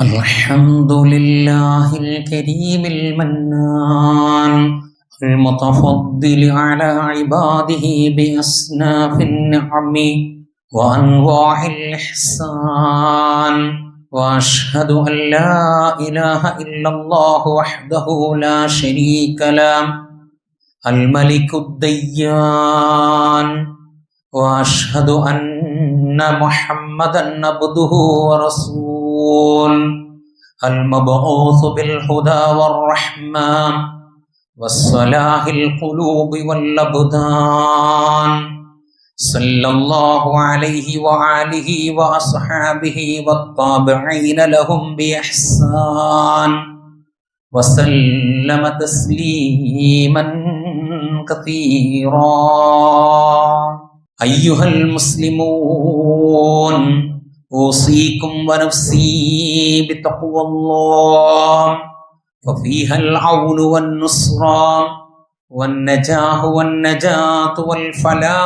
الحمد لله الكريم المنان المتفضل على عباده بأصناف النعم وأنواع الإحسان وأشهد أن لا إله إلا الله وحده لا شريك له الملك الديان. وأشهد أن محمدا عبده ورسوله. المبعوث بالهدى والرحمة والصلاح القلوب والأبدان. صلى الله عليه وآله وأصحابه والطابعين لهم بإحسان. وسلم تسليما كثيرا. أيها المسلمون أوصيكم ونفسي بتقوى الله. ففيها العون والنصرة والنجاح والنجاة والفلاح.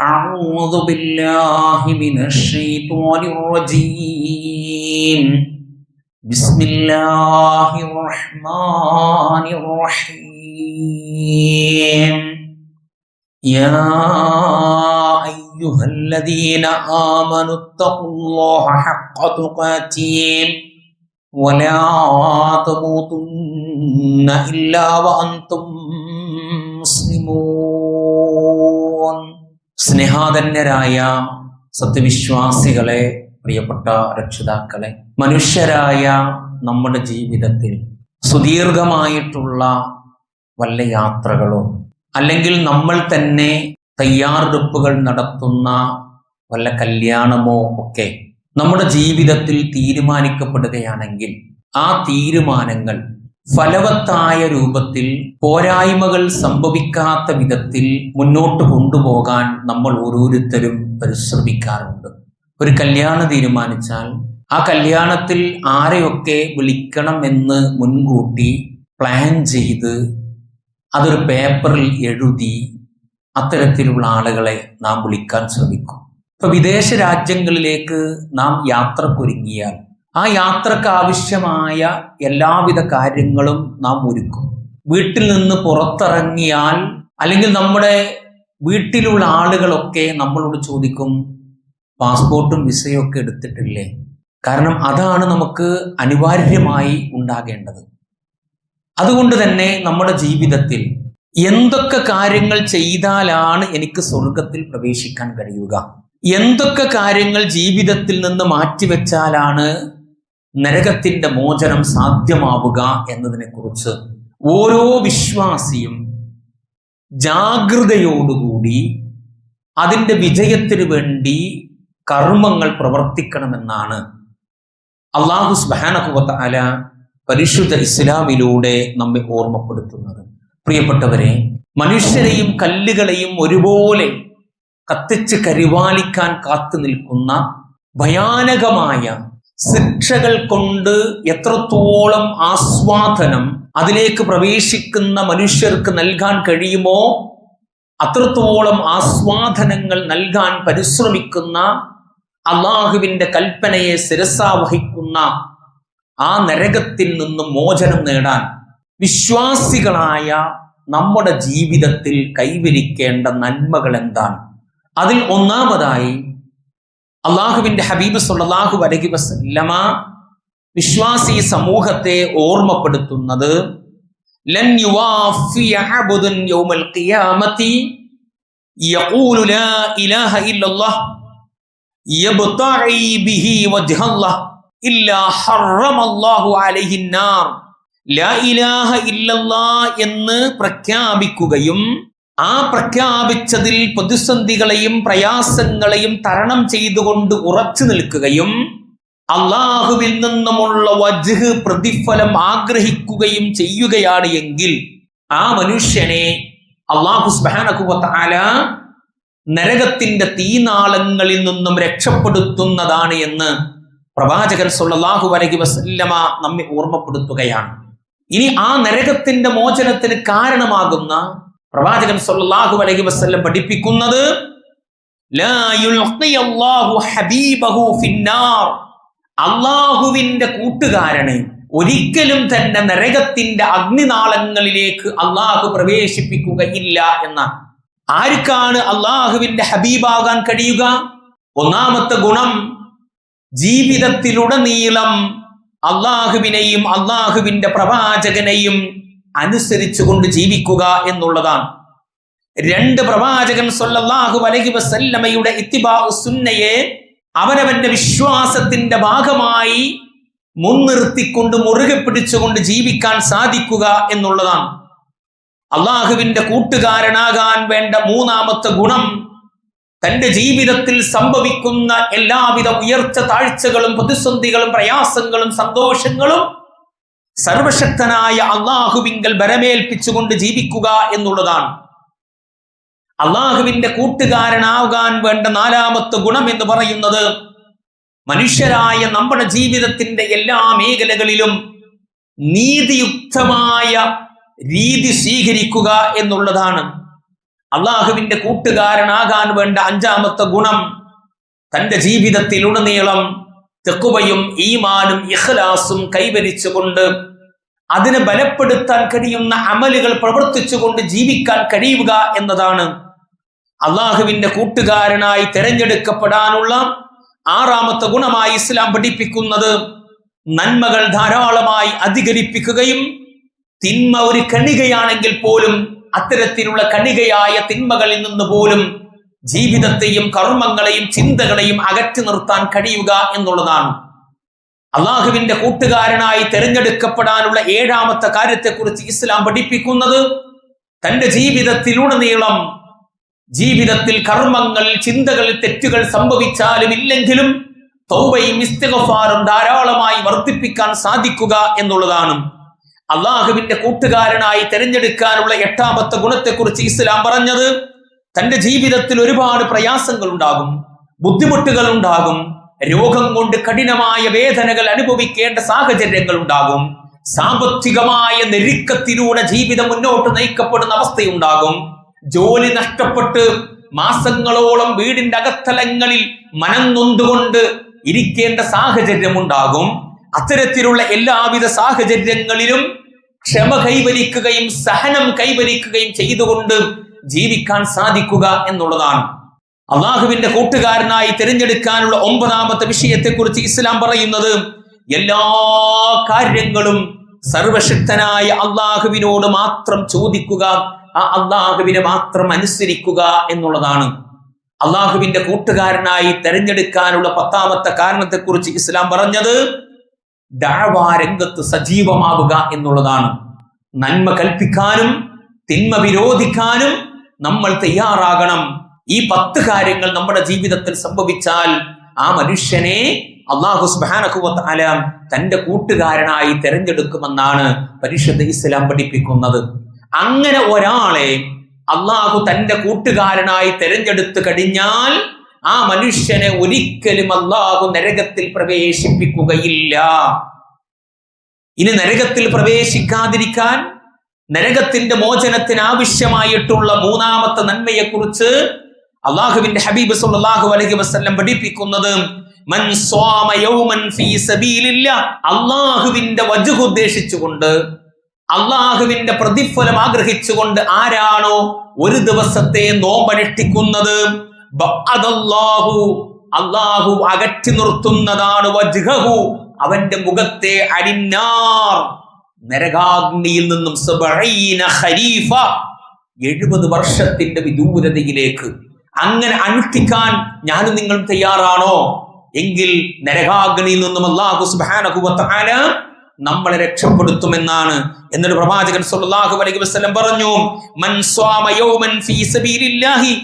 أعوذ بالله من الشيطان الرجيم. بسم الله الرحمن الرحيم. يا أيها الذين آمنوا اتقوا الله حق تقاته ولا تموتن إلا وأنتم مسلمون സ്നേഹാധന്യരായ സത്യവിശ്വാസികളെ പ്രിയപ്പെട്ട രക്ഷിതാക്കളെ മനുഷ്യരായ നമ്മുടെ ജീവിതത്തിൽ സുദീർഘമായിട്ടുള്ള വല്ല യാത്രകളോ അല്ലെങ്കിൽ നമ്മൾ തന്നെ തയ്യാറെടുപ്പുകൾ നടത്തുന്ന വല്ല കല്യാണമോ ഒക്കെ നമ്മുടെ ജീവിതത്തിൽ തീരുമാനിക്കപ്പെടുകയാണെങ്കിൽ ആ തീരുമാനങ്ങൾ ഫലവത്തായ രൂപത്തിൽ പോരായ്മകൾ സംഭവിക്കാത്ത വിധത്തിൽ മുന്നോട്ട് കൊണ്ടുപോകാൻ നമ്മൾ ഓരോരുത്തരും പരിശ്രമിക്കാറുണ്ട്. ഒരു കല്യാണ തീരുമാനിച്ചാൽ ആ കല്യാണത്തിൽ ആരെയൊക്കെ വിളിക്കണം എന്ന് മുൻകൂട്ടി പ്ലാൻ ചെയ്ത് അതൊരു പേപ്പറിൽ എഴുതി അത്തരത്തിലുള്ള ആളുകളെ നാം വിളിക്കാൻ ശ്രമിക്കും. ഇപ്പൊ വിദേശ രാജ്യങ്ങളിലേക്ക് നാം യാത്രക്കൊരുങ്ങിയാൽ ആ യാത്രയ്ക്ക് ആവശ്യമായ എല്ലാവിധ കാര്യങ്ങളും നാം ഒരുക്കും. വീട്ടിൽ നിന്ന് പുറത്തിറങ്ങിയാൽ അല്ലെങ്കിൽ നമ്മുടെ വീട്ടിലുള്ള ആളുകളൊക്കെ നമ്മളോട് ചോദിക്കും പാസ്പോർട്ടും വിസയും ഒക്കെ എടുത്തിട്ടില്ലേ? കാരണം അതാണ് നമുക്ക് അനിവാര്യമായി ഉണ്ടാകേണ്ടത്. അതുകൊണ്ട് തന്നെ നമ്മുടെ ജീവിതത്തിൽ എന്തൊക്കെ കാര്യങ്ങൾ ചെയ്താലാണ് എനിക്ക് സ്വർഗത്തിൽ പ്രവേശിക്കാൻ കഴിയുക? എന്തൊക്കെ കാര്യങ്ങൾ ജീവിതത്തിൽ നിന്ന് മാറ്റിവെച്ചാലാണ് നരകത്തിന്റെ മോചനം സാധ്യമാവുക എന്നതിനെക്കുറിച്ച് ഓരോ വിശ്വാസിയും ജാഗ്രതയോടുകൂടി അതിന്റെ വിജയത്തിന് വേണ്ടി കർമ്മങ്ങൾ പ്രവർത്തിക്കണമെന്നാണ്. അള്ളാഹു സ്ബാനഹുവത്ത അല പരിശുദ്ധ ഇസ്ലാമിലൂടെ നമ്മെ ഓർമ്മപ്പെടുത്തുന്നത്. പ്രിയപ്പെട്ടവരെ മനുഷ്യരെയും കല്ലുകളെയും ഒരുപോലെ കത്തിച്ച് കരിവാളിക്കാൻ കാത്തു നിൽക്കുന്ന ഭയാനകമായ ശിക്ഷകൾ കൊണ്ട് എത്രത്തോളം ആസ്വാദനം അതിലേക്ക് പ്രവേശിക്കുന്ന മനുഷ്യർക്ക് നൽകാൻ കഴിയുമോ അത്രത്തോളം ആസ്വാദനങ്ങൾ നൽകാൻ പരിശ്രമിക്കുന്ന അള്ളാഹുവിന്റെ കൽപ്പനയെ ശിരസാവഹിക്കുന്ന ആ നരകത്തിൽ നിന്നും മോചനം നേടാൻ വിശ്വാസികളായ നമ്മുടെ ജീവിതത്തിൽ കൈവരിക്കേണ്ട നന്മകൾ എന്താണ് അതിൽ ഒന്നാമതായി അള്ളാഹുവിന്റെ ഹബീബ് സുല്ലാഹു അലഹി വസല്ലമ വിശ്വാസി സമൂഹത്തെ ഓർമ്മപ്പെടുത്തുന്നത് യബ്തഈ ബിഹി ഇല്ലാ ഹറമല്ലാഹു അലൈഹി നാർ. ലാ ഇലാഹ ഇല്ലല്ലാ എന്ന് പ്രഖ്യാപിക്കുകയും ആ പ്രഖ്യാപിച്ചതിൽ പ്രതിസന്ധികളെയും പ്രയാസങ്ങളെയും തരണം ചെയ്തുകൊണ്ട് ഉറച്ചു നിൽക്കുകയും അള്ളാഹുവിൽ നിന്നുമുള്ള വജ്ഹ് പ്രതിഫലം ആഗ്രഹിക്കുകയും ചെയ്യുകയാണ് എങ്കിൽ ആ മനുഷ്യനെ അള്ളാഹു സ്ബാനകുവത്താല നരകത്തിന്റെ തീനാളങ്ങളിൽ നിന്നും രക്ഷപ്പെടുത്തുന്നതാണ് എന്ന് പ്രവാചകൻ സുല്ലാഹു വരകി വസല്ലമ നമ്മെ ഓർമ്മപ്പെടുത്തുകയാണ്. ഇനി ആ നരകത്തിന്റെ മോചനത്തിന് കാരണമാകുന്ന പ്രവാചകൻ സല്ലല്ലാഹു അലൈഹി വസ്ല്ലം പഠിപ്പിക്കുന്നത് അള്ളാഹുവിന്റെ കൂട്ടുകാരനെ ഒരിക്കലും തന്നെ നരകത്തിന്റെ അഗ്നിനാളങ്ങളിലേക്ക് അള്ളാഹു പ്രവേശിപ്പിക്കുകയില്ല എന്ന ആർക്കാണ് അള്ളാഹുവിന്റെ ഹബീബാകാൻ കഴിയുക? ഒന്നാമത്തെ ഗുണം ജീവിതത്തിലുടനീളം അള്ളാഹുവിനെയും അള്ളാഹുവിന്റെ പ്രവാചകനെയും അനുസരിച്ചു കൊണ്ട് ജീവിക്കുക എന്നുള്ളതാണ്. രണ്ട് പ്രവാചകൻ സൊല്ലാഹു വലഹി വസല്ലമയുടെ ഇത്തിബാ സുന്നയെ അവനവന്റെ വിശ്വാസത്തിന്റെ ഭാഗമായി മുൻനിർത്തിക്കൊണ്ട് മുറുകെ പിടിച്ചുകൊണ്ട് ജീവിക്കാൻ സാധിക്കുക എന്നുള്ളതാണ്. അള്ളാഹുവിന്റെ കൂട്ടുകാരനാകാൻ വേണ്ട മൂന്നാമത്തെ ഗുണം തന്റെ ജീവിതത്തിൽ സംഭവിക്കുന്ന എല്ലാവിധ ഉയർച്ച താഴ്ചകളും പ്രതിസന്ധികളും പ്രയാസങ്ങളും സന്തോഷങ്ങളും സർവശക്തനായ അള്ളാഹുവിങ്കൽ ബരമേൽപ്പിച്ചുകൊണ്ട് ജീവിക്കുക എന്നുള്ളതാണ്. അള്ളാഹുവിന്റെ കൂട്ടുകാരനാകാൻ വേണ്ട നാലാമത്തെ ഗുണം എന്ന് പറയുന്നത് മനുഷ്യരായ നമ്മുടെ ജീവിതത്തിന്റെ എല്ലാ മേഖലകളിലും നീതിയുക്തമായ രീതി സ്വീകരിക്കുക എന്നുള്ളതാണ്. അള്ളാഹുവിന്റെ കൂട്ടുകാരനാകാൻ വേണ്ട അഞ്ചാമത്തെ ഗുണം തന്റെ ജീവിതത്തിലുടനീളം തെക്കുവയും ഈമാനും ഇഖ്ലാസും കൈവരിച്ചുകൊണ്ട് അതിനെ ബലപ്പെടുത്താൻ കഴിയുന്ന അമലുകൾ പ്രവർത്തിച്ചുകൊണ്ട് ജീവിക്കാൻ കഴിയുക എന്നതാണ് അള്ളാഹുവിന്റെ കൂട്ടുകാരനായി തിരഞ്ഞെടുക്കപ്പെടാനുള്ള ആറാമത്തെ ഗുണമായി ഇസ്ലാം പഠിപ്പിക്കുന്നത് നന്മകൾ ധാരാളമായി അധികരിപ്പിക്കുകയും തിന്മ ഒരു കണികയാണെങ്കിൽ പോലും അത്തരത്തിലുള്ള കണികയായ തിന്മകളിൽ നിന്ന് പോലും ജീവിതത്തെയും കർമ്മങ്ങളെയും ചിന്തകളെയും അകറ്റി നിർത്താൻ കഴിയുക എന്നുള്ളതാണ്. അള്ളാഹുവിന്റെ കൂട്ടുകാരനായി തിരഞ്ഞെടുക്കപ്പെടാനുള്ള ഏഴാമത്തെ കാര്യത്തെക്കുറിച്ച് ഇസ്ലാം പഠിപ്പിക്കുന്നത് തന്റെ ജീവിതത്തിലുടനീളം ജീവിതത്തിൽ കർമ്മങ്ങൾ ചിന്തകളിൽ തെറ്റുകൾ സംഭവിച്ചാലും ഇല്ലെങ്കിലും തൗബയും ഇസ്തിഗഫാറും ധാരാളമായി വർദ്ധിപ്പിക്കാൻ സാധിക്കുക എന്നുള്ളതാണ്. അള്ളാഹുവിന്റെ കൂട്ടുകാരനായി തിരഞ്ഞെടുക്കാനുള്ള എട്ടാമത്തെ ഗുണത്തെക്കുറിച്ച് ഇസ്ലാം പറഞ്ഞത് തന്റെ ജീവിതത്തിൽ ഒരുപാട് പ്രയാസങ്ങൾ ഉണ്ടാകും ബുദ്ധിമുട്ടുകൾ ഉണ്ടാകും രോഗം കൊണ്ട് കഠിനമായ വേദനകൾ അനുഭവിക്കേണ്ട സാഹചര്യങ്ങൾ ഉണ്ടാകും സാമ്പത്തികമായ നെരുക്കത്തിലൂടെ ജീവിതം മുന്നോട്ട് നയിക്കപ്പെടുന്ന അവസ്ഥയുണ്ടാകും. ജോലി നഷ്ടപ്പെട്ട് മാസങ്ങളോളം വീടിന്റെ അകത്തലങ്ങളിൽ മനം നൊന്തുകൊണ്ട് ഇരിക്കേണ്ട സാഹചര്യം ഉണ്ടാകും അത്തരത്തിലുള്ള എല്ലാവിധ സാഹചര്യങ്ങളിലും ക്ഷമ കൈവരിക്കുകയും സഹനം കൈവരിക്കുകയും ചെയ്തുകൊണ്ട് ജീവിക്കാൻ സാധിക്കുക എന്നുള്ളതാണ്. അള്ളാഹുവിന്റെ കൂട്ടുകാരനായി തിരഞ്ഞെടുക്കാനുള്ള ഒമ്പതാമത്തെ വിഷയത്തെക്കുറിച്ച് ഇസ്ലാം പറയുന്നത് എല്ലാ കാര്യങ്ങളും സർവശക്തനായ അള്ളാഹുവിനോട് മാത്രം ചോദിക്കുക ആ അള്ളാഹുവിനെ മാത്രം അനുസരിക്കുക എന്നുള്ളതാണ്. അള്ളാഹുവിന്റെ കൂട്ടുകാരനായി തെരഞ്ഞെടുക്കാനുള്ള പത്താമത്തെ കാരണത്തെക്കുറിച്ച് ഇസ്ലാം പറഞ്ഞത് ദാവാ രംഗത്ത് സജീവമാവുക എന്നുള്ളതാണ്. നന്മ കൽപ്പിക്കാനും തിന്മ വിരോധിക്കാനും നമ്മൾ തയ്യാറാകണം. ഈ പത്ത് കാര്യങ്ങൾ നമ്മുടെ ജീവിതത്തിൽ സംഭവിച്ചാൽ ആ മനുഷ്യനെ അള്ളാഹു സുബാനക്കുവത്ത് തന്റെ കൂട്ടുകാരനായി തെരഞ്ഞെടുക്കുമെന്നാണ് പരിശുദ്ധ ഇസ്ലാം പഠിപ്പിക്കുന്നത്. അങ്ങനെ ഒരാളെ അള്ളാഹു തന്റെ കൂട്ടുകാരനായി തെരഞ്ഞെടുത്തു കഴിഞ്ഞാൽ ആ മനുഷ്യനെ ഒരിക്കലും അള്ളാഹു നരകത്തിൽ പ്രവേശിപ്പിക്കുകയില്ല. ഇനി നരകത്തിൽ പ്രവേശിക്കാതിരിക്കാൻ നരകത്തിന്റെ മോചനത്തിന് ആവശ്യമായിട്ടുള്ള മൂന്നാമത്തെ നന്മയെക്കുറിച്ച് അള്ളാഹുവിന്റെ ഹബീബ് സല്ലല്ലാഹു അലഹി വസ്ല്ലം പഠിപ്പിക്കുന്നത് അള്ളാഹുവിന്റെ വജുഹ് ഉദ്ദേശിച്ചുകൊണ്ട് അള്ളാഹുവിന്റെ പ്രതിഫലം ആഗ്രഹിച്ചുകൊണ്ട് ആരാണോ ഒരു ദിവസത്തെ നോമ്പനുഷ്ഠിക്കുന്നത്? അള്ളാഹു അകറ്റി നിർത്തുന്നതാണ് അവന്റെ മുഖത്തെ അരിഞ്ഞാർ നരകാഗ്നിയിൽ നിന്നും ഖരീഫ എഴുപത് വർഷത്തിന്റെ വിദൂരതയിലേക്ക്. അങ്ങനെ അനുഷ്ഠിക്കാൻ ഞാനും നിങ്ങൾ തയ്യാറാണോ? എങ്കിൽ നരകാഗ്നിയിൽ നിന്നും അള്ളാഹു സുബ്ഹാനഹു വ നമ്മളെ രക്ഷപ്പെടുത്തുമെന്നാണ്. എന്നൊരു പ്രവാചകൻ സല്ലല്ലാഹു അലൈഹി വസല്ലം പറഞ്ഞു മൻ സ്വാമ യൗമൻ ഫീ സബീലില്ലാഹി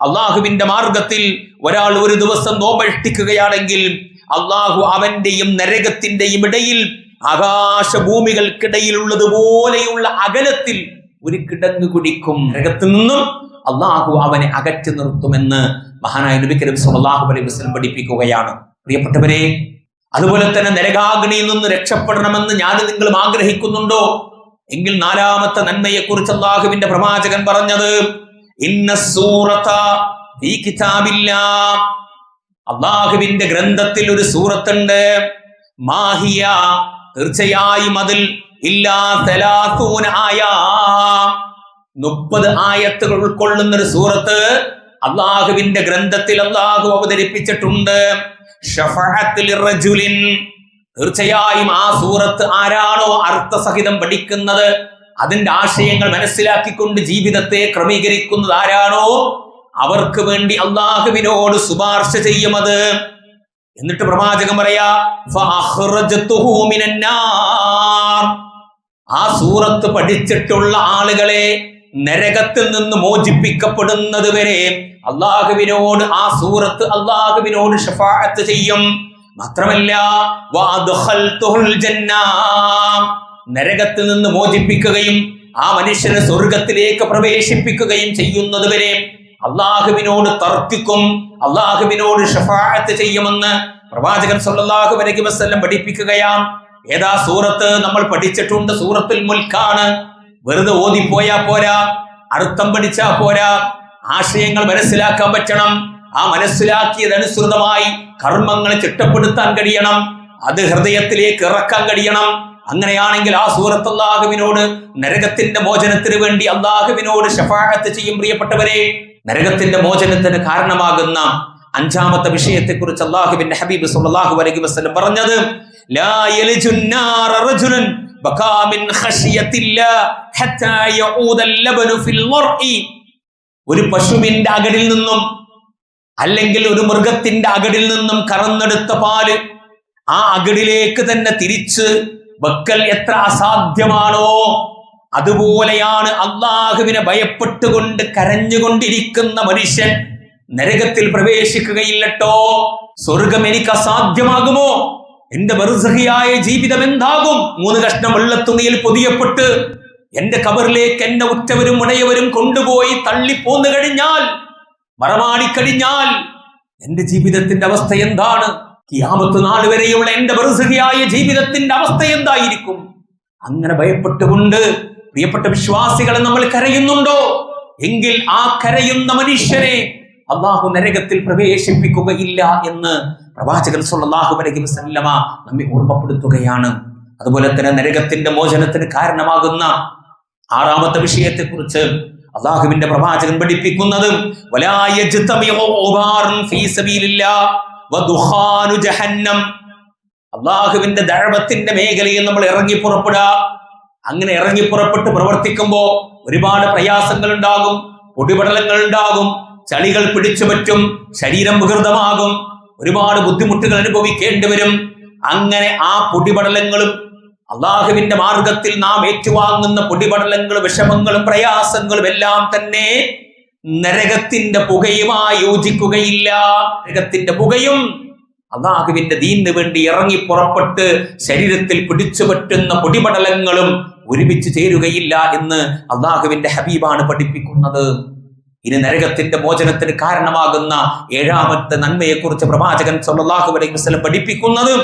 അള്ളാഹുവിന്റെ മാർഗത്തിൽ ഒരാൾ ഒരു ദിവസം നോമ്പനുഷ്ഠിക്കുകയാണെങ്കിൽ അള്ളാഹു അവന്റെയും നരകത്തിന്റെയും ഇടയിൽ ആകാശഭൂമികൾക്കിടയിലുള്ളതുപോലെയുള്ള അകലത്തിൽ ഒരു കിടങ്ങ് കുടിക്കും. നരകത്തിൽ നിന്നും അള്ളാഹു അവനെ അകറ്റി നിർത്തുമെന്ന് മഹാനായ നബി കരീം സല്ലല്ലാഹു അലൈഹി വസല്ലം പഠിപ്പിക്കുകയാണ്. പ്രിയപ്പെട്ടവരെ അതുപോലെ തന്നെ നരകാഗ്നിയിൽ നിന്ന് രക്ഷപ്പെടണമെന്ന് ഞാൻ നിങ്ങളും ആഗ്രഹിക്കുന്നുണ്ടോ? എങ്കിൽ നാലാമത്തെ നന്മയെ കുറിച്ച് അള്ളാഹുവിന്റെ പ്രവാചകൻ പറഞ്ഞത് ഇന്ന സൂറത്ത ഈ കിതാബില്ല. അള്ളാഹുവിന്റെ ഗ്രന്ഥത്തിൽ ഒരു സൂറത്തുണ്ട് മാഹിയ. തീർച്ചയായും അതിൽ മുപ്പത് ആയത്തുകൾ ഉൾക്കൊള്ളുന്ന ഒരു സൂറത്ത് അള്ളാഹുവിന്റെ ഗ്രന്ഥത്തിൽ അള്ളാഹു അവതരിപ്പിച്ചിട്ടുണ്ട്. തീർച്ചയായും ആ സൂറത്ത് ആരാണോ അർത്ഥസഹിതം പഠിക്കുന്നത് അതിന്റെ ആശയങ്ങൾ മനസ്സിലാക്കിക്കൊണ്ട് ജീവിതത്തെ ക്രമീകരിക്കുന്നത് ആരാണോ? അവർക്ക് വേണ്ടി അള്ളാഹുവിനോട് ശുപാർശ ചെയ്യുമത് എന്നിട്ട് പ്രവാചകൻ പറയാ. ആ സൂറത്ത് പഠിച്ചിട്ടുള്ള ആളുകളെ നരകത്തിൽ നിന്ന് മോചിപ്പിക്കപ്പെടുന്നത് വരെ അള്ളാഹുവിനോട് ആ സൂറത്ത് അള്ളാഹുവിനോട് ഷഫാഅത്ത് ചെയ്യും. മാത്രമല്ല. നരകത്തിൽ നിന്ന് മോചിപ്പിക്കുകയും ആ മനുഷ്യനെ സ്വർഗത്തിലേക്ക് പ്രവേശിപ്പിക്കുകയും ചെയ്യുന്നത് വരെ അള്ളാഹുവിനോട് തർക്കിക്കും അള്ളാഹുവിനോട് ഷഫാഅത്ത് ചെയ്യുമെന്ന് പ്രവാചകൻ സല്ലല്ലാഹു അലൈഹി വസല്ലം പഠിപ്പിക്കുകയാം ഏതാ സൂറത്ത്? നമ്മൾ പഠിച്ചിട്ടുണ്ട് സൂറത്തുൽ മുൽക്കാണ്. വെറുതെ ഓതി പോയാ പോരാ അർത്ഥം പഠിച്ചാ പോരാ ആശയങ്ങൾ മനസ്സിലാക്കാൻ പറ്റണം. ആ മനസ്സിലാക്കിയതനുസൃതമായി കർമ്മങ്ങൾ ചിട്ടപ്പെടുത്താൻ കഴിയണം. അത് ഹൃദയത്തിലേക്ക് ഇറക്കാൻ കഴിയണം. അങ്ങനെയാണെങ്കിൽ ആ സൂറത്ത് അള്ളാഹുവിനോട് നരകത്തിന്റെ മോചനത്തിന് വേണ്ടി അള്ളാഹുവിനോട് ശഫാഹത്ത് ചെയ്യും പ്രിയപ്പെട്ടവരെ. നരകത്തിന്റെ മോചനത്തിന് കാരണമാകുന്ന അഞ്ചാമത്തെ വിഷയത്തെ കുറിച്ച് അള്ളാഹുബിന്റെ ഹബീബ് സുല്ലാഹു അലൈഹി വസ്ലം പറഞ്ഞത് ഒരു പശുവിന്റെ അകടിൽ നിന്നും അല്ലെങ്കിൽ ഒരു മൃഗത്തിന്റെ അകടിൽ നിന്നും കറന്നെടുത്ത പാൽ ആ അകടിലേക്ക് തന്നെ തിരിച്ച് വെക്കൽ എത്ര അസാധ്യമാണോ? അതുപോലെയാണ് അള്ളാഹുവിനെ ഭയപ്പെട്ടുകൊണ്ട് കരഞ്ഞുകൊണ്ടിരിക്കുന്ന മനുഷ്യൻ നരകത്തിൽ പ്രവേശിക്കുകയില്ലട്ടോ. സ്വർഗം എനിക്ക് അസാധ്യമാകുമോ? എന്റെ ബർസഹിയായ ജീവിതം എന്താകും? മൂന്ന് കഷ്ണം വെള്ളത്തുണിയിൽ പൊതിയപ്പെട്ട് എന്റെ കബറിലേക്ക് എന്നെ ഉറ്റവരും ഉടയവരും കൊണ്ടുപോയി തള്ളിപ്പോന്നു കഴിഞ്ഞാൽ മറമാടിക്കഴിഞ്ഞാൽ എന്റെ ജീവിതത്തിന്റെ അവസ്ഥ എന്താണ്? കിയാമത്ത് നാൾ വരെയുള്ള എന്റെ ബർസഹിയായ ജീവിതത്തിന്റെ അവസ്ഥ എന്തായിരിക്കും? അങ്ങനെ ഭയപ്പെട്ടുകൊണ്ട് പ്രിയപ്പെട്ട വിശ്വാസികളെ നമ്മൾ കരയുന്നുണ്ടോ? എങ്കിൽ ആ കരയുന്ന മനുഷ്യനെ അള്ളാഹു നരകത്തിൽ പ്രവേശിപ്പിക്കുകയില്ല എന്ന് പ്രവാചകൻ സല്ലല്ലാഹു അലൈഹി വസല്ലമ നമ്മെ ഓർമ്മപ്പെടുത്തുകയാണ്. അതുപോലെ തന്നെ നരകത്തിന്റെ മോചനത്തിന് കാരണമാകുന്ന ആറാമത്തെ വിഷയത്തെക്കുറിച്ച് അള്ളാഹുവിന്റെ പ്രവാചകൻ പഠിപ്പിക്കുന്നത് അള്ളാഹുവിന്റെ ദഴവത്തിന്റെ മേഖലയിൽ നമ്മൾ ഇറങ്ങി പുറപ്പെടുക. അങ്ങനെ ഇറങ്ങി പുറപ്പെട്ട് പ്രവർത്തിക്കുമ്പോ ഒരുപാട് പ്രയാസങ്ങൾ ഉണ്ടാകും പൊടിപടലങ്ങൾ ഉണ്ടാകും ചളികൾ പിടിച്ചു പറ്റും ശരീരം വികൃതമാകും. ഒരുപാട് ബുദ്ധിമുട്ടുകൾ അനുഭവിക്കേണ്ടി വരും അങ്ങനെ ആ പൊടിപടലങ്ങളും അള്ളാഹുവിന്റെ മാർഗത്തിൽ നാം ഏറ്റുവാങ്ങുന്ന പൊടിപടലങ്ങളും വിഷമങ്ങളും പ്രയാസങ്ങളും എല്ലാം തന്നെ നരകത്തിന്റെ പുകയുമായി യോജിക്കുകയില്ല. നരകത്തിന്റെ പുകയും അള്ളാഹുവിന്റെ ദീനിന് വേണ്ടി ഇറങ്ങി പുറപ്പെട്ട് ശരീരത്തിൽ പിടിച്ചു പറ്റുന്ന പൊടിപടലങ്ങളും ഒരുമിച്ച് ചേരുകയില്ല എന്ന് അള്ളാഹുവിന്റെ ഹബീബാണ് പഠിപ്പിക്കുന്നത്. ഇനി നരകത്തിന്റെ മോചനത്തിന് കാരണമാകുന്ന ഏഴാമത്തെ നന്മയെക്കുറിച്ച് പ്രവാചകൻ സല്ലാഹു അലൈഹി വസ്ലം പഠിപ്പിക്കുന്നത്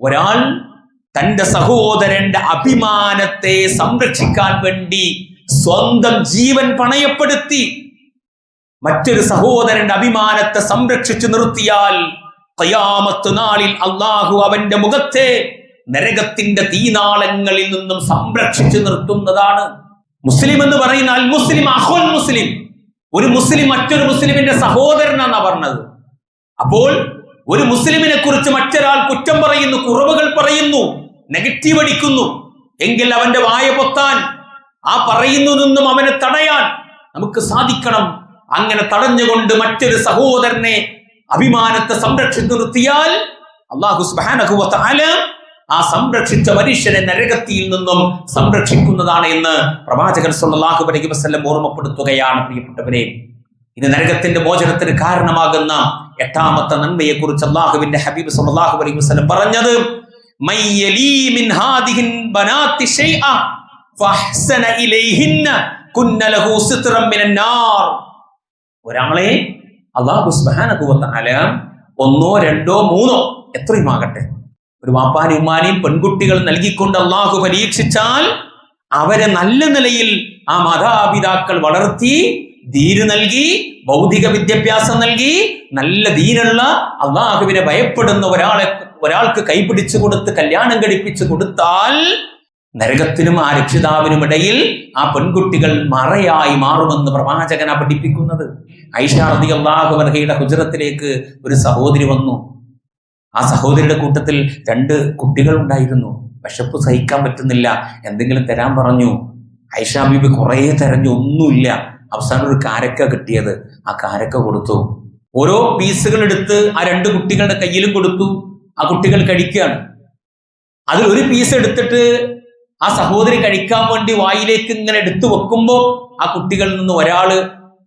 ഒരാൾ തന്റെ സഹോദരന്റെ അഭിമാനത്തെ സംരക്ഷിക്കാൻ വേണ്ടി സ്വന്തം ജീവൻ പണയപ്പെടുത്തി മറ്റൊരു സഹോദരന്റെ അഭിമാനത്തെ സംരക്ഷിച്ചു നിർത്തിയാൽ നാളിൽ അള്ളാഹു അവന്റെ മുഖത്തെ നരകത്തിന്റെ തീനാളങ്ങളിൽ നിന്നും സംരക്ഷിച്ചു നിർത്തുന്നതാണ്. മുസ്ലിം എന്ന് പറയുന്ന അൽ മുസ്ലിം അഹോൽ മുസ്ലിം. ഒരു മുസ്ലിം മറ്റൊരു മുസ്ലിമിന്റെ സഹോദരനാണ് പറഞ്ഞത്. അപ്പോൾ ഒരു മുസ്ലിമിനെ കുറിച്ച് മറ്റൊരാൾ കുറ്റം പറയുന്നു കുറവുകൾ പറയുന്നു നെഗറ്റീവ് അടിക്കുന്നു എങ്കിൽ അവന്റെ വായ പൊത്താൻ ആ പറയുന്നു നിന്നും അവനെ തടയാൻ നമുക്ക് സാധിക്കണം. അങ്ങനെ തടഞ്ഞുകൊണ്ട് മറ്റൊരു സഹോദരനെ അഭിമാനത്തെ സംരക്ഷിച്ചു നിർത്തിയാൽ അള്ളാഹു സുബ്ഹാനഹു വ തആല ആ സംരക്ഷിച്ച മനുഷ്യനെ നരകത്തിയിൽ നിന്നും സംരക്ഷിക്കുന്നതാണ് എന്ന് പ്രവാചകൻ സല്ലല്ലാഹു അലൈഹി വസല്ലം ഓർമ്മപ്പെടുത്തുകയാണ് പ്രിയപ്പെട്ടവരെ. ഇത് നരകത്തിന്റെ മോചനത്തിന് കാരണമാകുന്ന എട്ടാമത്തെ നന്മയെ കുറിച്ച് അള്ളാഹുവിന്റെ ഹബീബ് സല്ലല്ലാഹു അലൈഹി വസല്ലം പറഞ്ഞത് "മൻ മിൻ ഹാദിഹിൻ ബനാത്തി ശൈഅ ഫഹ്സന ഇലൈഹിന്ന കുന്ന ലഹു സിത്രൻ മിന നാർ. ഒരാളെ അള്ളാഹു ഒന്നോ രണ്ടോ മൂന്നോ എത്രയും ആകട്ടെ ഒരു വാപ്പാനും ഉമ്മാനെയും പെൺകുട്ടികൾ നൽകിക്കൊണ്ട് അള്ളാഹു പരീക്ഷിച്ചാൽ അവരെ നല്ല നിലയിൽ ആ മാതാപിതാക്കൾ വളർത്തി ധീര് നൽകി ഭൗതിക വിദ്യാഭ്യാസം നൽകി നല്ല ധീരുള്ള അള്ളാഹുവിനെ ഭയപ്പെടുന്ന ഒരാളെ ഒരാൾക്ക് കൈപിടിച്ചു കൊടുത്ത് കല്യാണം കഴിപ്പിച്ചു കൊടുത്താൽ നരകത്തിനും ആ രക്ഷിതാവിനും ഇടയിൽ ആ പെൺകുട്ടികൾ മറയായി മാറുമെന്ന് പ്രവാചകന പഠിപ്പിക്കുന്നത്. ഐഷാർദി അള്ളാഹു വർഹയുടെ ഹുജറത്തിലേക്ക് ഒരു സഹോദരി വന്നു. ആ സഹോദരിയുടെ കൂട്ടത്തിൽ രണ്ട് കുട്ടികൾ ഉണ്ടായിരുന്നു. വിശപ്പ് സഹിക്കാൻ പറ്റുന്നില്ല. എന്തെങ്കിലും തരാൻ പറഞ്ഞു. ഐഷ ബീബി കുറേ തെരഞ്ഞു. ഒന്നുമില്ല. അവസാനം ഒരു കാരക്ക കിട്ടിയത്. ആ കാരക്ക കൊടുത്തു. ഓരോ പീസുകൾ എടുത്ത് ആ രണ്ട് കുട്ടികളുടെ കയ്യിലും കൊടുത്തു. ആ കുട്ടികൾ കഴിക്കുകയാണ്. അതിൽ ഒരു പീസ് എടുത്തിട്ട് ആ സഹോദരി കഴിക്കാൻ വേണ്ടി വായിലേക്ക് ഇങ്ങനെ എടുത്തു വെക്കുമ്പോൾ ആ കുട്ടികളിൽ നിന്ന് ഒരാൾ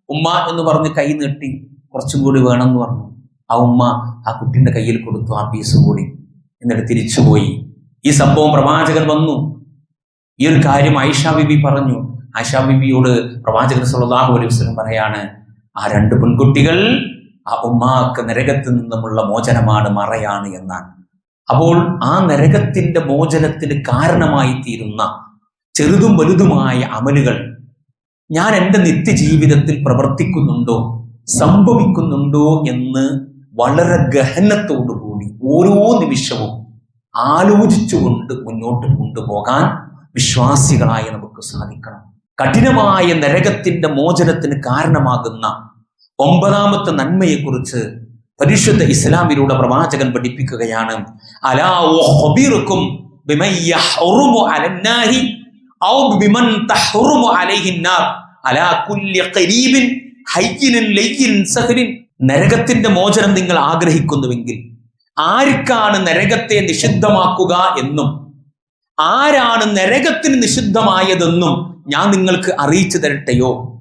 ഉമ്മ എന്ന് പറഞ്ഞ് കൈ നീട്ടി. കുറച്ചും കൂടി വേണം എന്ന് പറഞ്ഞു. ആ ഉമ്മ ആ കുട്ടിന്റെ കയ്യിൽ കൊടുത്തു ആ പീസ് കൂടി. എന്നിട്ട് തിരിച്ചുപോയി. ഈ സംഭവം പ്രവാചകൻ വന്നു. ഈ ഒരു കാര്യം ആയിഷാ ബിബി പറഞ്ഞു. ആയിഷ ബിബിയോട് പ്രവാചകൻ സുലതാഹു അലൈഹി വസല്ലം പറയാണ് ആ രണ്ട് പെൺകുട്ടികൾ ആ ഉമ്മാക്ക് നരകത്തിൽ നിന്നുമുള്ള മോചനമാണ് മറയാണ് എന്നാണ്. അപ്പോൾ ആ നരകത്തിന്റെ മോചനത്തിന് കാരണമായി തീരുന്ന ചെറുതും വലുതുമായ അമലുകൾ ഞാൻ എന്റെ നിത്യജീവിതത്തിൽ പ്രവർത്തിക്കുന്നുണ്ടോ സംഭവിക്കുന്നുണ്ടോ എന്ന് വളരെ ഗഹനത്തോടുകൂടി ഓരോ നിമിഷവും ആലോചിച്ചുകൊണ്ട് മുന്നോട്ട് കൊണ്ടുപോകാൻ വിശ്വാസികളായി നമുക്ക് സാധിക്കണം. കഠിനമായ നരകത്തിന്റെ മോചനത്തിന് കാരണമാകുന്ന ഒമ്പതാമത്തെ നന്മയെക്കുറിച്ച് പരിശുദ്ധ ഇസ്ലാമിലൂടെ പ്രവാചകൻ പഠിപ്പിക്കുകയാണ്. അലാ നരകത്തിന്റെ മോചനം നിങ്ങൾ ആഗ്രഹിക്കുന്നുവെങ്കിൽ ആർക്കാണ് നരകത്തെ നിഷിദ്ധമാക്കുക എന്നും ആരാണ് നരകത്തിന് നിഷിദ്ധമായതെന്നും ഞാൻ നിങ്ങൾക്ക് അറിയിച്ചു തരട്ടെയോ?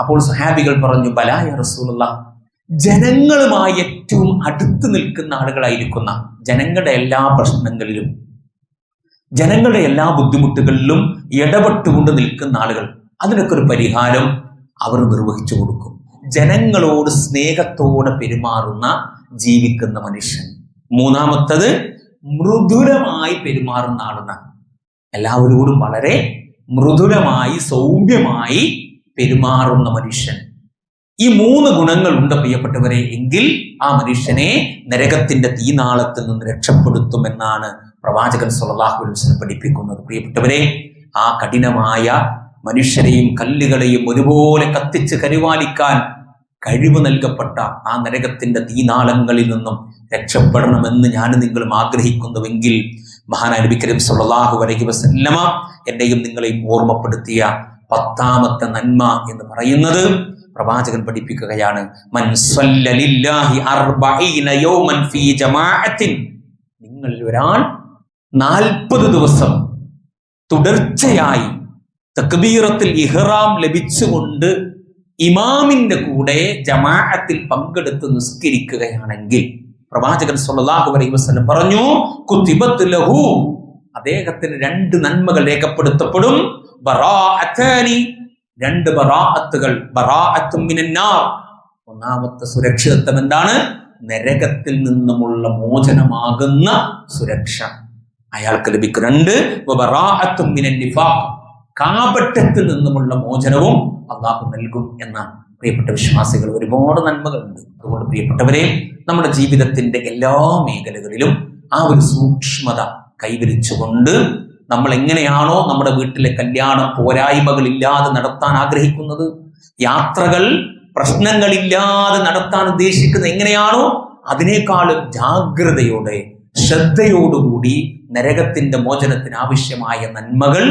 അപ്പോൾ സഹാബികൾ പറഞ്ഞു ബലായ റസൂലുള്ള ജനങ്ങളുമായി ഏറ്റവും അടുത്ത് നിൽക്കുന്ന ആളുകളായിരിക്കുന്ന ജനങ്ങളുടെ എല്ലാ പ്രശ്നങ്ങളിലും ജനങ്ങളുടെ എല്ലാ ബുദ്ധിമുട്ടുകളിലും ഇടപെട്ടുകൊണ്ട് നിൽക്കുന്ന ആളുകൾ അതിനൊക്കെ ഒരു പരിഹാരം അവർ നിർവഹിച്ചു കൊടുക്കും. ജനങ്ങളോട് സ്നേഹത്തോടെ പെരുമാറുന്ന ജീവിക്കുന്ന മനുഷ്യൻ. മൂന്നാമത്തത് മൃദുലമായി പെരുമാറുന്ന ആളെന്നാണ് എല്ലാവരോടും വളരെ മൃദുലമായി സൗമ്യമായി പെരുമാറുന്ന മനുഷ്യൻ. ഈ മൂന്ന് ഗുണങ്ങൾ ഉണ്ട് പ്രിയപ്പെട്ടവരെ എങ്കിൽ ആ മനുഷ്യനെ നരകത്തിന്റെ തീനാളത്തിൽ നിന്ന് രക്ഷപ്പെടുത്തുമെന്നാണ് പ്രവാചകൻ സല്ലല്ലാഹു അലൈഹി വസല്ലം പഠിപ്പിക്കുന്നത്. പ്രിയപ്പെട്ടവരെ ആ കഠിനമായ മനുഷ്യരെയും കല്ലുകളെയും ഒരുപോലെ കത്തിച്ച് കരുവാലിക്കാൻ കഴിവ് നൽകപ്പെട്ട ആ നരകത്തിന്റെ തീനാളങ്ങളിൽ നിന്നും രക്ഷപ്പെടണമെന്ന് ഞാൻ നിങ്ങളും ആഗ്രഹിക്കുന്നുവെങ്കിൽ മഹാനായ നബി കരീം അലൈഹി വസല്ലമ എന്നെയും നിങ്ങളെയും ഓർമ്മപ്പെടുത്തിയ പത്താമത്തെ നന്മ എന്ന് പറയുന്നത് പ്രവാചകൻ പഠിപ്പിക്കുകയാണ്. നിങ്ങളിൽ ഒരാൾ നാൽപ്പത് ദിവസം തുടർച്ചയായി തക്ബീറത്തിൽ ഇഹ്റാം ലഭിച്ചുകൊണ്ട് ഇമാമിന്റെ കൂടെ ജമാഅത്തിൽ പങ്കെടുത്ത് നിസ്കരിക്കുകയാണെങ്കിൽ പ്രവാചകൻ സ്വല്ലല്ലാഹു അലൈഹി വസല്ലം പറഞ്ഞു കുത്തിബത്ത് ലഹു. അദ്ദേഹത്തിന് രണ്ട് നന്മകൾ രേഖപ്പെടുത്തപ്പെടും. രണ്ട് ബറാഅത്തുകൾ. ഒന്നാമത്തെ സുരക്ഷിതത്വം എന്താണ്? നരകത്തിൽ നിന്നുമുള്ള മോചനമാകുന്ന സുരക്ഷ. അയാൾക്ക് ലഭിക്കും രണ്ട് ബറാഅത്തും മിനന്നിഫാഖ്. കാപട്യത്തിൽ നിന്നുമുള്ള മോചനവും അള്ളാഹു നൽകും എന്ന പ്രിയപ്പെട്ട വിശ്വാസികൾ ഒരുപാട് നന്മകളുണ്ട്. അതുകൊണ്ട് പ്രിയപ്പെട്ടവരെ നമ്മുടെ ജീവിതത്തിന്റെ എല്ലാ മേഖലകളിലും ആ ഒരു സൂക്ഷ്മത കൈവരിച്ചുകൊണ്ട് നമ്മൾ എങ്ങനെയാണോ നമ്മുടെ വീട്ടിലെ കല്യാണം പോരായ്മകളില്ലാതെ നടത്താൻ ആഗ്രഹിക്കുന്നത് യാത്രകൾ പ്രശ്നങ്ങളില്ലാതെ നടത്താൻ ഉദ്ദേശിക്കുന്നത് എങ്ങനെയാണോ അതിനേക്കാളും ജാഗ്രതയോടെ ശ്രദ്ധയോടുകൂടി നരകത്തിന്റെ മോചനത്തിന് ആവശ്യമായ നന്മകൾ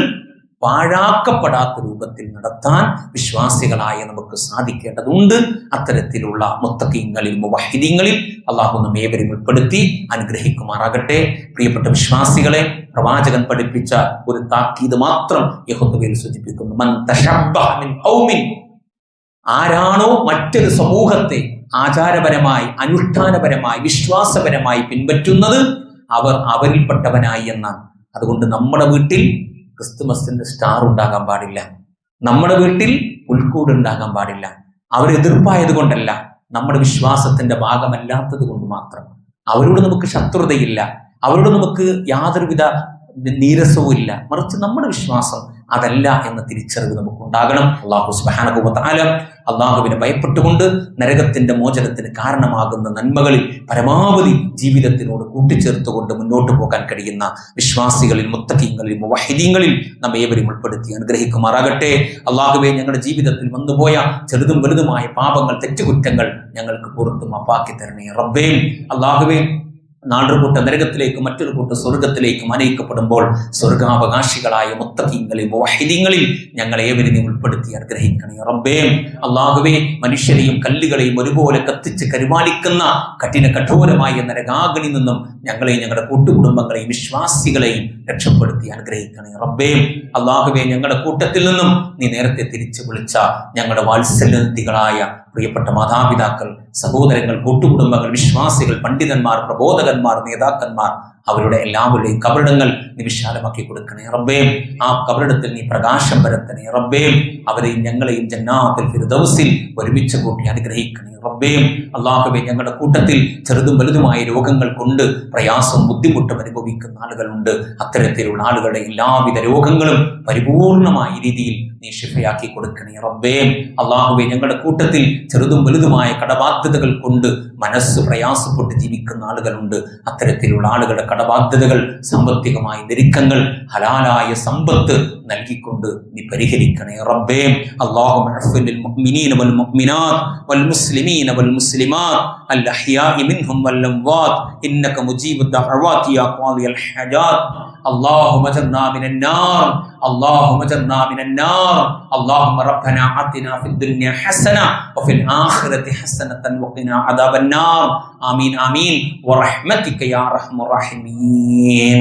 പാഴാക്കപ്പെടാത്ത രൂപത്തിൽ നടത്താൻ വിശ്വാസികളായി നമുക്ക് സാധിക്കേണ്ടതുണ്ട്. അത്തരത്തിലുള്ള മുത്തക്കീങ്ങളിൽ മുവഹിദീങ്ങളിൽ അള്ളാഹു നമ്മേവരും ഉൾപ്പെടുത്തി അനുഗ്രഹിക്കുമാറാകട്ടെ. പ്രിയപ്പെട്ട വിശ്വാസികളെ പ്രവാചകൻ പഠിപ്പിച്ച ഒരു താക്കീത് മാത്രം യഹുദ്വയിൽ സൂചിപ്പിക്കുന്നു. ആരാണോ മറ്റൊരു സമൂഹത്തെ ആചാരപരമായി അനുഷ്ഠാനപരമായി വിശ്വാസപരമായി പിൻപറ്റുന്നത് അവർ അവരിൽപ്പെട്ടവനായി എന്നാണ്. അതുകൊണ്ട് നമ്മുടെ വീട്ടിൽ ക്രിസ്തുമസിന്റെ സ്റ്റാർ ഉണ്ടാകാൻ പാടില്ല. നമ്മുടെ വീട്ടിൽ പുൽക്കൂട് ഉണ്ടാകാൻ പാടില്ല. അവർ എതിർപ്പായത് കൊണ്ടല്ല നമ്മുടെ വിശ്വാസത്തിന്റെ ഭാഗമല്ലാത്തത് കൊണ്ട് മാത്രം. അവരോട് നമുക്ക് ശത്രുതയില്ല. അവരോട് നമുക്ക് യാതൊരുവിധ നീരസവും ഇല്ല മറിച്ച് നമ്മുടെ വിശ്വാസം അതല്ല എന്ന തിരിച്ചറിവ് നമുക്കുണ്ടാകണം. അള്ളാഹു സുബാനകുമത്താല അള്ളാഹുവിനെ ഭയപ്പെട്ടുകൊണ്ട് നരകത്തിന്റെ മോചനത്തിന് കാരണമാകുന്ന നന്മകളിൽ പരമാവധി ജീവിതത്തിനോട് കൂട്ടിച്ചേർത്തുകൊണ്ട് മുന്നോട്ട് പോകാൻ കഴിയുന്ന വിശ്വാസികളിൽ മുത്തക്കീങ്ങളിൽ മുവഹിദീങ്ങളിൽ നമ്മെ ഏവരും ഉൾപ്പെടുത്തി അനുഗ്രഹിക്കുമാറാകട്ടെ. അള്ളാഹുവെ ഞങ്ങളുടെ ജീവിതത്തിൽ വന്നുപോയ ചെറുതും വലുതുമായ പാപങ്ങൾ തെറ്റുകുറ്റങ്ങൾ ഞങ്ങൾക്ക് പുറത്തും അപ്പാക്കി തരണേ റബ്ബേൽ അള്ളാഹുവേ നാടൊരു കൂട്ടം നരകത്തിലേക്കും മറ്റൊരു കൂട്ടം സ്വർഗത്തിലേക്കും അനയിക്കപ്പെടുമ്പോൾ സ്വർഗാവകാശികളായ മുത്തകീങ്ങളിൽ വാഹിദ്യങ്ങളിൽ ഞങ്ങളെ ഏവരും നീ ഉൾപ്പെടുത്തി അനുഗ്രഹിക്കണേ റബ്ബേം അള്ളാഹുവേ മനുഷ്യരെയും കല്ലുകളെയും ഒരുപോലെ കത്തിച്ച് കരുമാലിക്കുന്ന കഠിന കഠോരമായ നരകാഗ്നി നിന്നും ഞങ്ങളെയും ഞങ്ങളുടെ കൂട്ടുകുടുംബങ്ങളെയും വിശ്വാസികളെയും രക്ഷപ്പെടുത്തി അനുഗ്രഹിക്കണേ റബ്ബേം അള്ളാഹുവേ ഞങ്ങളുടെ കൂട്ടത്തിൽ നിന്നും നീ നേരത്തെ തിരിച്ചു വിളിച്ച ഞങ്ങളുടെ വാത്സല്യനിധികളായ പ്രിയപ്പെട്ട മാതാപിതാക്കൾ സഹോദരങ്ങൾ കൂട്ടുകുടുംബങ്ങൾ വിശ്വാസികൾ പണ്ഡിതന്മാർ പ്രബോധകന്മാർ നേതാക്കന്മാർ അവരുടെ എല്ലാവരുടെയും കബറിടങ്ങൾ നീ വിശാലമാക്കി കൊടുക്കണേ. റബ്ബേം ആ കബറിടത്തിൽ നീ പ്രകാശം പരത്തണേ. റബ്ബേം അവരെയും ഞങ്ങളെയും ജന്നാത്തിൽ ഫിർദൗസിൽ ഒരുമിച്ച് കൂട്ടി അനുഗ്രഹിക്കണേ. റബ്ബേം അള്ളാഹുബെ ഞങ്ങളുടെ കൂട്ടത്തിൽ ചെറുതും വലുതുമായ രോഗങ്ങൾ കൊണ്ട് പ്രയാസവും ബുദ്ധിമുട്ടും അനുഭവിക്കുന്ന ആളുകളുണ്ട്. അത്തരത്തിലുള്ള ആളുകളുടെ എല്ലാവിധ രോഗങ്ങളും പരിപൂർണമായ രീതിയിൽ നീ ഷിഫയാക്കി കൊടുക്കണേ. റബ്ബേം അള്ളാഹുബെ ഞങ്ങളുടെ കൂട്ടത്തിൽ ചെറുതും വലുതുമായ കടബാധ്യതകൾ കൊണ്ട് മനസ്സ് പ്രയാസപ്പെട്ട് ജീവിക്കുന്ന ആളുകളുണ്ട്. അത്തരത്തിലുള്ള ആളുകളുടെ കടബാധ്യതകൾ സാമ്പത്തികമായ ഞെരുക്കങ്ങൾ ഹലാലായ സമ്പത്ത് നൽകിക്കൊണ്ട് നീ പരിഹരിക്കണേ റബ്ബേ അല്ലാഹു മഅഫിൽ മുഅ്മിനീന വൽ മുഅ്മിനാത്ത് വൽ മുസ്ലിമീന വൽ മുസ്ലിമാത്ത് അൽ അഹ്യാഇ മിൻഹും വൽ അംവാത്ത് ഇന്നക മുജീബു ദഅവാതി യാ ഖാദിയൽ ഹജാത്ത് اللهم اجرنا من النار اللهم اجرنا من النار اللهم ربنا آتنا في الدنيا حسنة وفي الآخرة حسنة وقنا عذاب النار آمين آمين ورحمتك يا أرحم الراحمين